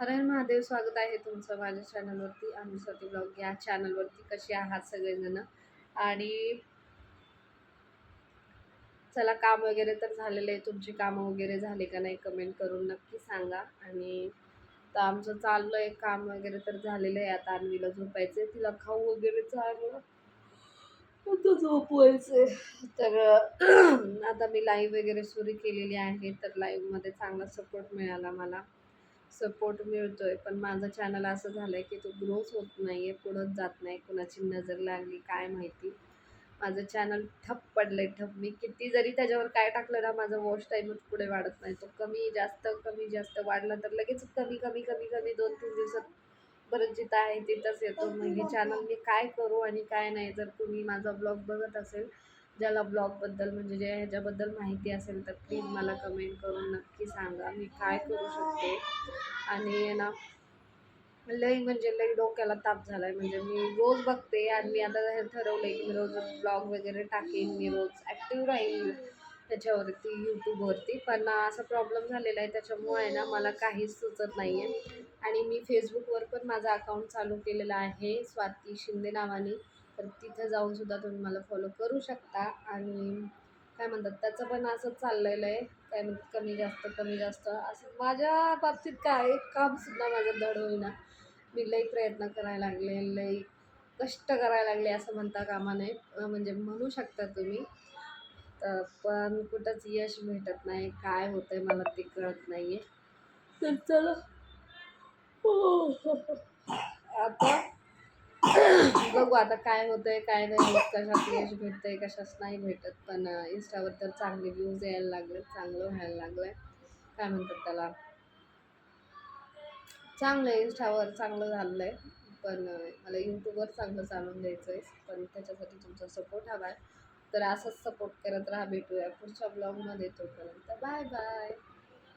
हरे महादेव स्वागत आहे तुमचं माझ्या चॅनलवरती आम्ही स्वती ब्लॉग या चॅनलवरती कसे आहात सगळेजण? आणि चला काम वगैरे तर झालेलं आहे. तुमची कामं वगैरे झाले का नाही कमेंट करून नक्की सांगा. आणि तर आमचं चाललं आहे काम वगैरे तर झालेलं आहे. आता अन्वीला झोपायचं आहे तिला खाऊ वगैरे चाललं आता झोपवायचं तर आता मी लाईव्ह वगैरे सुरू केलेली आहे. तर लाईव्हमध्ये चांगला सपोर्ट मिळाला मला. सपोर्ट मिळतो आहे पण माझं चॅनल असं झालं आहे की तो ग्रोथ होत नाही आहे पुढंच जात नाही कुणाची नजर लागली काय माहिती. माझं चॅनल ठप पडलं आहे ठप मी किती जरी त्याच्यावर काय टाकलं ना माझं वॉच टाईमच पुढे वाढत नाही. तो कमी जास्त कमी जास्त वाढला तर लगेच कमी कमी कमी कमी दोन तीन दिवसात परत जिथं आहे तिथंच येतो. मग हे चॅनल मी काय करू आणि काय नाही जर तुम्ही माझा ब्लॉग बघत असेल ज्याला ब्लॉगबद्दल म्हणजे जे ह्याच्याबद्दल माहिती असेल तर प्लीज मला कमेंट करून नक्की सांगा. मी काय करू शकते? आणि ना लई म्हणजे लई डोक्याला ताप झाला आहे म्हणजे मी रोज बघते आणि मी आता हे ठरवलं आहे की मी रोज ब्लॉग वगैरे टाकेन. मी रोज ॲक्टिव्ह राहील त्याच्यावरती यूट्यूबवरती पण असा प्रॉब्लेम झालेला आहे. त्याच्यामुळे आहे ना मला काहीच सुचत नाही आहे आणि मी फेसबुकवर पण माझा अकाउंट चालू केलेला आहे. स्वाती शिंदे नावाने. तर तिथं जाऊन सुद्धा तुम्ही मला फॉलो करू शकता. आणि काय म्हणतात त्याचं पण असंच चाललेलं आहे. काय म्हणतात कमी जास्त कमी जास्त. असं माझ्या बाबतीत काय एक कामसुद्धा माझं धड होईना. मी लई प्रयत्न करायला लागले लई कष्ट करायला लागले असं म्हणता कामा नये. म्हणजे म्हणू शकता तुम्ही. तर पण कुठंच यश भेटत नाही. काय होतं आहे मला ते कळत नाही आहे तर चला. आता बघू आता काय होतं आहे काय नाही होत कशात यश भेटतं आहे नाही भेटत. पण इंस्टावर तर चांगले व्ह्यूज यायला लागले चांगलं व्हायला लागलं आहे काय म्हणतात त्याला? चांगलं आहे इंस्टावर चांगलं झालेलं आहे पण मला यूट्यूबवर चांगलं चालून द्यायचं आहे पण त्याच्यासाठी तुमचा सपोर्ट हवा आहे तर असंच सपोर्ट करत राहा भेटूया पुढच्या ब्लॉगमध्ये तोपर्यंत. Bye bye